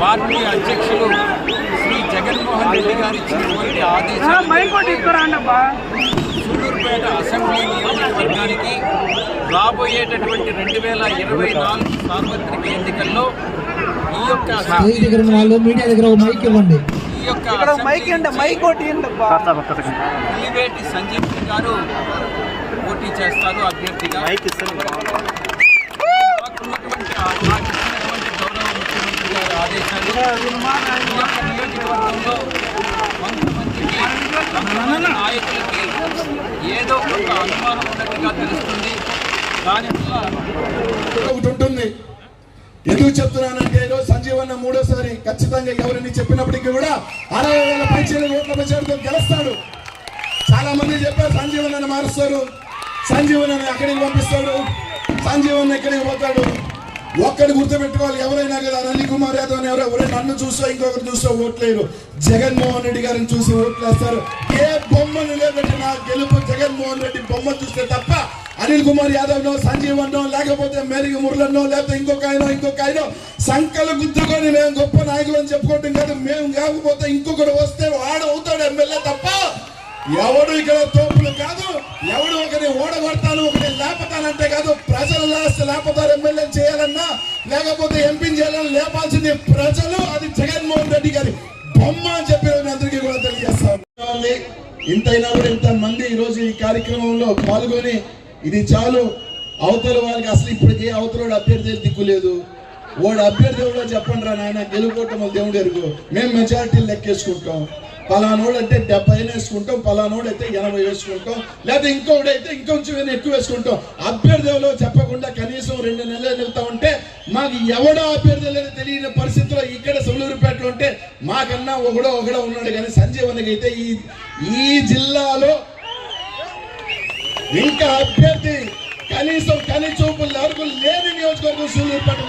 Party అధ్యక్షులు శ్రీ జగన్మోహన్ రెడ్డి గారు ఇచ్చినటువంటి ఆదేశాలు సూలూరుపేట అసెంబ్లీ నియోజకవర్గానికి రాబోయేటటువంటి రెండు వేల ఇరవై నాలుగు సార్వత్రిక ఎన్నికల్లో ఈ యొక్క మీడియా దగ్గర మైక్ ఇవ్వండి. ఈ యొక్క సంజీవ్ గారు పోటీ చేస్తారు అభ్యర్థిగా. మాకున్నటువంటి ముఖ్యమంత్రి నియోజకవర్గంలో కొంతమందికి నాయకులకి ఏదో ఒక అనుమానం ఉన్నట్టుగా తెలుస్తుంది దానివల్ల ఒకటి ఉంటుంది. ఎందుకు చెప్తున్నానంటే ఈరోజు సంజీవన్న మూడోసారి ఖచ్చితంగా ఎవరిని చెప్పినప్పటికీ కూడా అరవై వేల పైచీల ఓట్ల ప్రచారంతో గెలుస్తాడు. చాలా మంది చెప్పారు సంజీవన్ మారుస్తారు. సంజీవన్ అక్కడికి పంపిస్తాడు. సంజీవన్ ఎక్కడికి పోతాడు. ఒక్కడి గుర్తుపెట్టుకోవాలి ఎవరైనా కదా అనిల్ కుమార్ యాదవ్ అని ఎవరో ఎవరైనా నన్ను చూసో ఇంకొకరు చూసో ఓట్లేరు జగన్మోహన్ రెడ్డి గారిని చూసి ఓట్లేస్తారు ఏ బొమ్మను లేదంటే నా గెలుపు జగన్మోహన్ రెడ్డి బొమ్మ చూస్తే తప్ప అనిల్ కుమార్ యాదవ్ నో సంజీవన్ లేకపోతే మేరిగి మురళన్నో లేకపోతే ఇంకొక ఆయన ఇంకొక ఆయన సంకలు గుద్దుకొని మేము గొప్ప నాయకులు అని చెప్పుకోవటం కాదు. మేము కాకపోతే ఇంకొకడు వస్తే వాడు అవుతాడు ఎమ్మెల్యే తప్ప ఎవడు ఇక్కడ తోపులు కాదు ఎవడు ఒకరిని ఓడగొడతాను ఒకరిని లేపతానంటే కాదు ప్రజలు లేస్తే ఎమ్మెల్యే చేయాలన్నా లేకపోతే ఎంపీని చేయాలని లేపాల్సింది ప్రజలు అది జగన్మోహన్ రెడ్డి గారి బొమ్మ అని చెప్పి అందరికీ కూడా తెలియజేస్తాం ఇంతైనా కూడా ఇంత మంది ఈ రోజు ఈ కార్యక్రమంలో పాల్గొని ఇది చాలు. అవతల వాళ్ళకి అసలు ఇప్పటికే అవతల అభ్యర్థి దిక్కు లేదు. వాడు అభ్యర్థి ఎవడో చెప్పండి రా నాయన గెలుపుకోవటం వాళ్ళ దేవుడు ఎరుగు. మేము మెజారిటీ లెక్కేసుకుంటాం. పలానోడు అంటే డెబ్బై వేసుకుంటాం పలానోడు అయితే ఎనభై వేసుకుంటాం లేదా ఇంకొకటి అయితే ఇంకొంచెం ఎక్కువ వేసుకుంటాం. అభ్యర్థి మాకు ఎవడో అభ్యర్థి తెలియని పరిస్థితిలో ఇక్కడ సొల్లూరుపేటలో ఉంటే మాకన్నా ఒకడో ఒకడో ఉన్నాడు కానీ సంజీవనికి అయితే ఈ ఈ జిల్లాలో ఇంకా అభ్యర్థి కనీసం కనీ చూపులు ఎవరికి లేని నియోజకవర్గం సూళ్ళూరుపేట